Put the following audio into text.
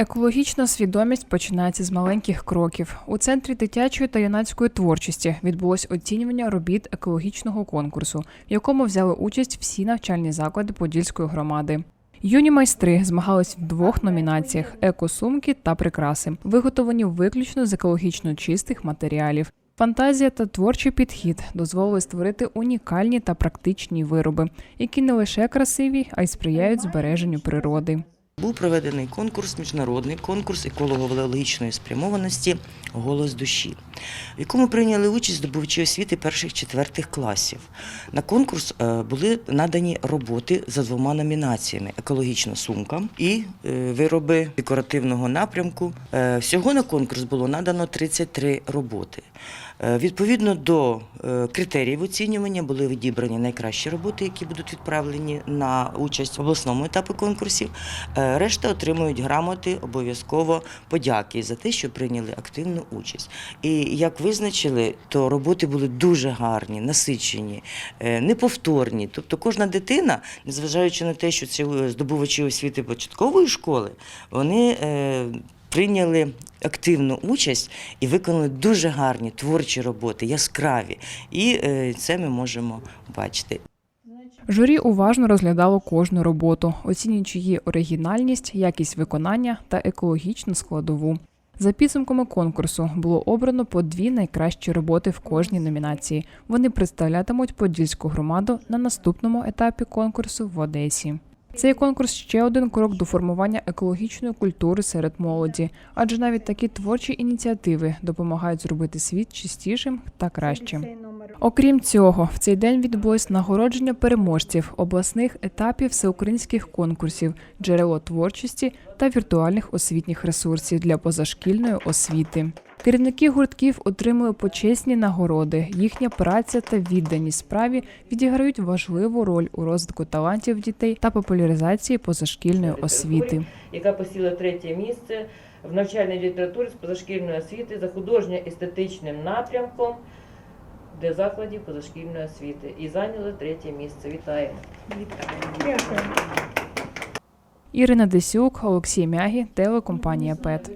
Екологічна свідомість починається з маленьких кроків. У центрі дитячої та юнацької творчості відбулось оцінювання робіт екологічного конкурсу, в якому взяли участь всі навчальні заклади Подільської громади. Юні майстри змагались в двох номінаціях: екосумки та прикраси, виготовлені виключно з екологічно чистих матеріалів. Фантазія та творчий підхід дозволили створити унікальні та практичні вироби, які не лише красиві, а й сприяють збереженню природи. Був проведений конкурс, міжнародний конкурс еколого-валеологічної спрямованості Голос душі, в якому прийняли участь здобувачі освіти перших-четвертих класів. На конкурс е, були надані роботи за двома номінаціями: екологічна сумка і е, вироби декоративного напрямку. Е, Всього на конкурс було надано 33 роботи. Відповідно до критеріїв оцінювання були відібрані найкращі роботи, які будуть відправлені на участь в обласному етапі конкурсів. Решта отримують грамоти обов'язково подяки за те, що прийняли активну участь. І як визначили, то роботи були дуже гарні, насичені, е, неповторні. Тобто кожна дитина, незважаючи на те, що це здобувачі освіти початкової школи, вони. е, Прийняли активну участь і виконали дуже гарні творчі роботи, яскраві. І е, це ми можемо бачити. Журі уважно розглядало кожну роботу, оцінюючи її оригінальність, якість виконання та екологічну складову. За підсумками конкурсу було обрано по дві найкращі роботи в кожній номінації. Вони представлятимуть подільську громаду на наступному етапі конкурсу в Одесі. Цей конкурс ще один крок до формування екологічної культури серед молоді, адже навіть такі творчі ініціативи допомагають зробити світ чистішим та кращим. Окрім цього, в цей день відбулось нагородження переможців обласних етапів всеукраїнських конкурсів, джерело творчості та віртуальних освітніх ресурсів для позашкільної освіти. Керівники гуртків отримали почесні нагороди. Їхня праця та відданість справі відіграють важливу роль у розвитку талантів дітей та популяризації позашкільної освіти. яка посіла третє місце в навчальній літературі з позашкільної освіти за художньо-естетичним напрямком для закладів позашкільної освіти і зайняли третє місце. Вітаємо! Ірина Десюк, Олексій Мягі, телекомпанія ПЕТ.